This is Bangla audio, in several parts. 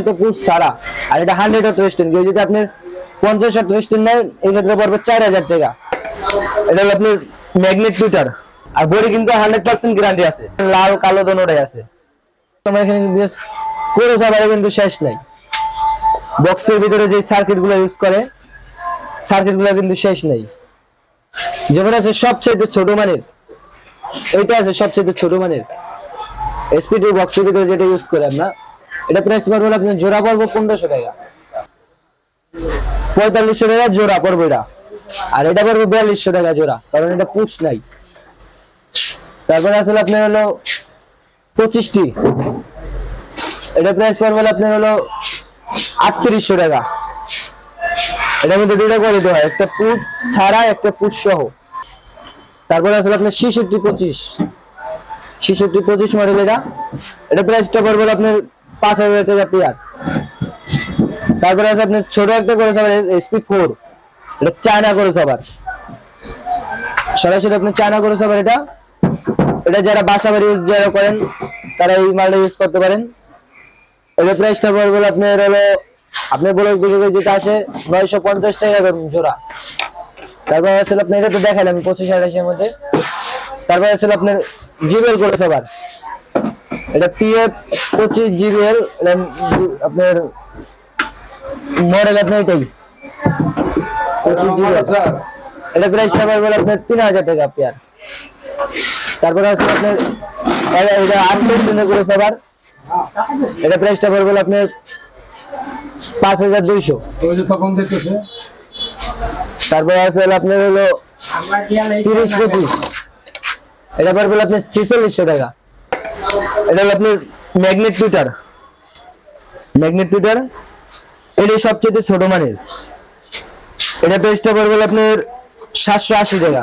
একটা পুষ ছাড়া। আর এটা হান্ড্রেড কেউ যদি আপনার পঞ্চাশ অফ রেস্টেন্ট নেয়, এই ক্ষেত্রে পড়বে চার হাজার টাকা। এটা হলো আপনার ম্যাগনেট আর বডি কিন্তু হান্ড্রেড পার্সেন্ট গ্যারান্টি আছে। লাল, কালো দোনোটাই আছে। তোমার এখানে সবারে কিন্তু শেষ নাই। বক্সের ভিতরে যে সার্কিটগুলো ইউজ করে সার্কিটগুলো কিন্তু শেষ নেই। যেমন আছে সবচেয়ে ছোট মানের। এইটা আছে সবচেয়ে ছোট মানের। এসপিডি বক্সের ভিতরে যেটা ইউজ করে আমরা এটা প্রাইস পড়বে আপনি জোড়া পড়ব পনেরোশো টাকা। পঁয়তাল্লিশশো টাকা জোড়া পড়বে এটা। আর এটা পড়বে বিয়াল্লিশশো টাকা জোড়া, কারণ এটা পুষ নাই। তারপরে আসলে আপনার হলো পঁচিশটি। এটা প্রাইস পড়বে আপনার হলো আটত্রিশশো টাকা। এটার মধ্যে দুটো কোয়ালিটি হয়, একটা পুট ছাড়া, একটা পুট সহ। তারপরে আসলে আপনার শিশুটি পঁচিশ। শিশুটি পঁচিশ মডেল এটা। এটা প্রাইসটা পড়বে আপনার পাঁচ হাজার টাকা তারপরে আছে আপনার ছোট একটা এসপি ফোর এটা চায়না সরাসরি আপনি চায়না এটা। এটা যারা বাসা বাড়ি ইউজ যারা করেন, তারা এই মালটা ইউজ করতে পারেন। এটা প্রাইসটা পড়বে আপনার হলো, আপনি বলে গুজবে যেটা আসে নয়শো পঞ্চাশ টাকা জোড়া। তারপর আসলে আপনি এটা তো দেখালাম পঁচিশ আঠাশের মধ্যে। তারপর আসলে আপনার জিবিএল করে সবার এটা পিএফ পঁচিশ জিবিএল আপনার মডেল আপনার এটাই। পঁচিশ জিবিএল। এটা প্রাইসটা পড়বে হলো আপনার তিন হাজার টাকা পেয়ার তারপরে আছে আপনার এটা- আট পার্সেন্টের করে সবার এটা প্রাইসটা পড়বে হলো আপনার পাঁচ হাজার দুইশো। তারপরে আছে আপনার হলো তিরিশ পঁচিশ। এটা হলো আপনার ছেচল্লিশশো টাকা। এটা হলো আপনার ম্যাগনেট টুইটার ম্যাগনেট টুইটার এটা সবচেয়ে ছোট মানের। এটা প্রাইসটা পড়বে আপনার সাতশো আশি টাকা।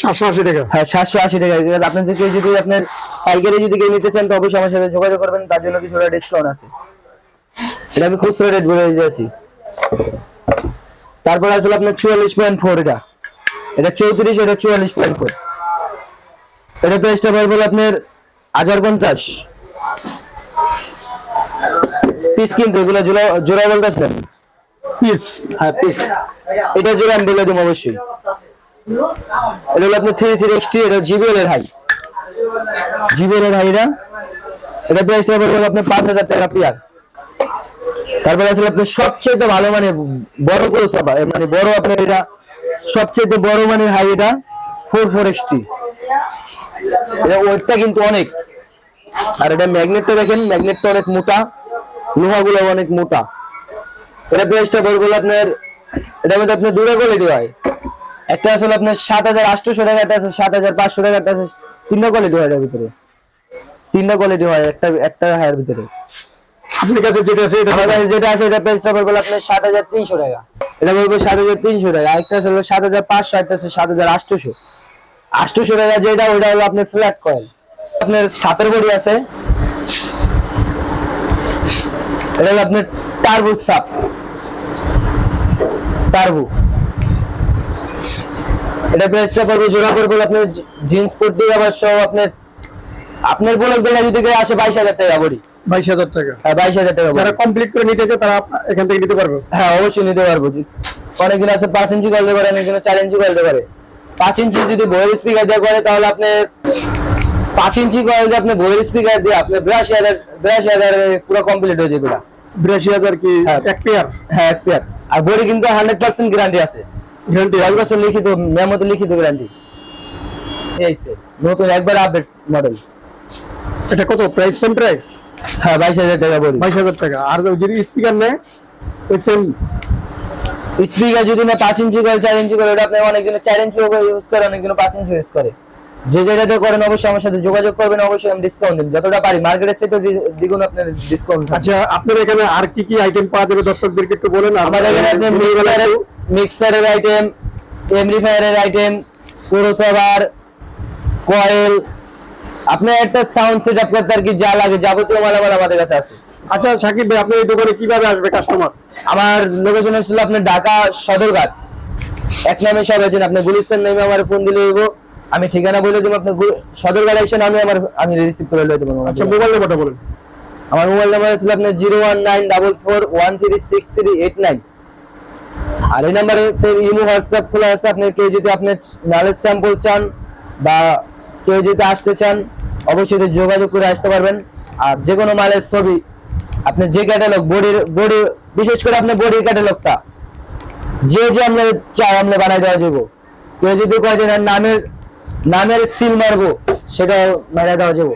সাতশো আশি টাকা। হ্যাঁ সাতশো আশি টাকা। এবার যদি যদি আপনার পাইকারি যদি কেউ নিতে চান তো অবশ্যই আমার সাথে যোগাযোগ করবেন। তার জন্য কিছুটা ডিসকাউন্ট আছে। এটা আমি খুচরো রেট বলে দিয়েছি। তারপর আসলে আপনার চুয়াল্লিশ পয়েন্ট ফোর এটা। এটা চৌত্রিশ এটা চুয়াল্লিশ পয়েন্ট ফোর এটা প্রাইসটা পড়বে আপনার হাজার পঞ্চাশ পিস কিন্তু এগুলো জোড়া জোড়া বলতেছিলেন পিস হ্যাঁ পিস। এটা জোড়া আমি বলে দেবো অবশ্যই। এটা হলো আপনার থ্রি থ্রি এক্সটি এটা জিবিএল এর হাই। জিবিএল এর হাই এটা এটা প্রাইসটা পড়বে আপনার পাঁচ হাজার টাকা পেয়ার। তারপরে আসলে আপনার সবচেয়ে ভালো মানে বড় করে মানে বড় আপনার এটা সবচেয়ে বড় মানের হাই এটা ফোর ফোর এক্সটি এটা ওয়েটটা কিন্তু অনেক। আর এটা ম্যাগনেটটা দেখেন ম্যাগনেটটা অনেক মোটা লোহাগুলো অনেক মোটা। এটা প্রাইসটা পড়বে আপনার এটার মধ্যে আপনার দুটো কোয়ালিটি হয়। একটা আসলে আপনার সাত হাজার আটশোশো টাকা একটা আছে সাত হাজার পাঁচশো টাকা একটা আছে তিনটা কোয়ালিটি হয় এটার ভিতরে। তিনটা কোয়ালিটি হয় একটা একটা হায়ার ভিতরে। আপনার কাছে যেটা আছে এটা আমার কাছে যেটা আছে এটা প্রাইসটা পড়বে আপনার সাত হাজার তিনশো টাকা। এটা বলব সাত হাজার তিনশো টাকা আরেকটা আছে সাত হাজার পাঁচশো একটা আছে সাত হাজার আটশোশো। আটশোশো টাকা যেটা ওইটা হলো আপনার ফ্ল্যাট কয়েল আপনার সাপের বডি আছে। এটা হলো আপনার টার্বু সাপ। টার্বু। এটা প্রাইসটা পড়বে জোড়া পড়বে আপনার জিন্স পড়তে আবার সহ আপনার আপনার বলক দেওয়া যদি কেউ আসে বাইশ হাজার টাকা বডি। বাইশ হাজার টাকা। হ্যাঁ বাইশ হাজার টাকা যারা কমপ্লিট করে নিতে চায় তারা এখান থেকে নিতে পারবে। হ্যাঁ অবশ্যই নিতে পারব। জি। অনেকদিন আছে পাঁচ ইঞ্চি করতে পারে অনেকদিন চার ইঞ্চি করতে পারে। পাঁচ ইঞ্চি যদি বইয়ের স্পিকার দিয়ে করে তাহলে আপনি পাঁচ ইঞ্চি করে যদি আপনি বইয়ের স্পিকার দিয়ে আপনি বিরাশি হাজার বিরাশি হাজার পুরো কমপ্লিট হয়ে যাবে। বিরাশি হাজার কি হ্যাঁ। এক পেয়ার হ্যাঁ এক পেয়ার আর বইয়ের কিন্তু হান্ড্রেড পার্সেন্ট গ্যারান্টি আছে। গ্যারান্টি দশ বছর লিখিত মেমোতে লিখিত গ্যারান্টি নতুন একবার আপডেট মডেল এটা কত? প্রাইস সেম প্রাইস হ্যাঁ বাইশ হাজার টাকা বড়ি। বাইশ হাজার টাকা। আর যদি স্পিকার নেয় ওই সেম স্পিকার যদি না পাঁচ ইঞ্চি করে চার ইঞ্চি করে ওটা আপনি অনেকজন চার ইঞ্চি ইউজ করে অনেকজন পাঁচ ইঞ্চি ইউজ করে। যে যেটাতে করেন অবশ্যই আমার সাথে যোগাযোগ করবেন অবশ্যই আমি ডিসকাউন্ট দিন। যতটা পারি মার্কেটের চেয়ে তো দ্বিগুণ আপনার ডিসকাউন্ট আচ্ছা আপনার এখানে আর কি কি আইটেম পাওয়া যাবে? দর্শকদেরকে একটু বলেন আমাদের এখানে আপনি মিক্সারের মিক্সারের আইটেম এমপ্লিফায়ারের আইটেম ক্রসওভার কয়েল আপনি একটা সাউন্ড সেট আপ করতে আর কি যা লাগে যাবতীয় মালামাল আমাদের কাছে আছে। আচ্ছা সাকিব ভাই আপনার এই দোকানে কীভাবে আসবে কাস্টমার আমার লোকেশন হচ্ছিল আপনার ঢাকা সদরঘাট। এক নামে সব আছেন আপনি গুলিস্তান নামে আমার ফোন দিলে আমি ঠিকানা বলে দেবো আপনি গু- সদরঘাট এসে আমি আমার আমি রিসিভ করে লয়ে দেবো আচ্ছা মোবাইল নাম্বারটা বলেন। আমার মোবাইল নাম্বার ছিল আপনার zero one nine double four one three six three eight nine. আর এই নাম্বারে ইমো হোয়াটসঅ্যাপ খোলা আছে আপনি কেউ যদি আপনি নালের স্যাম্পল চান বা কেউ যদি আসতে চান অবশ্যই যোগাযোগ করে আসতে পারবেন। আর যে কোনো মালের ছবি আপনি যে ক্যাটালগ বডির বডি বিশেষ করে আপনার বডির ক্যাটালগটা যে যে আমরা চাই আমরা বানাই দেওয়া যাব কেউ যদি কয় যে নামের নামের সিল মারবো সেটাও মারা দেওয়া যাব।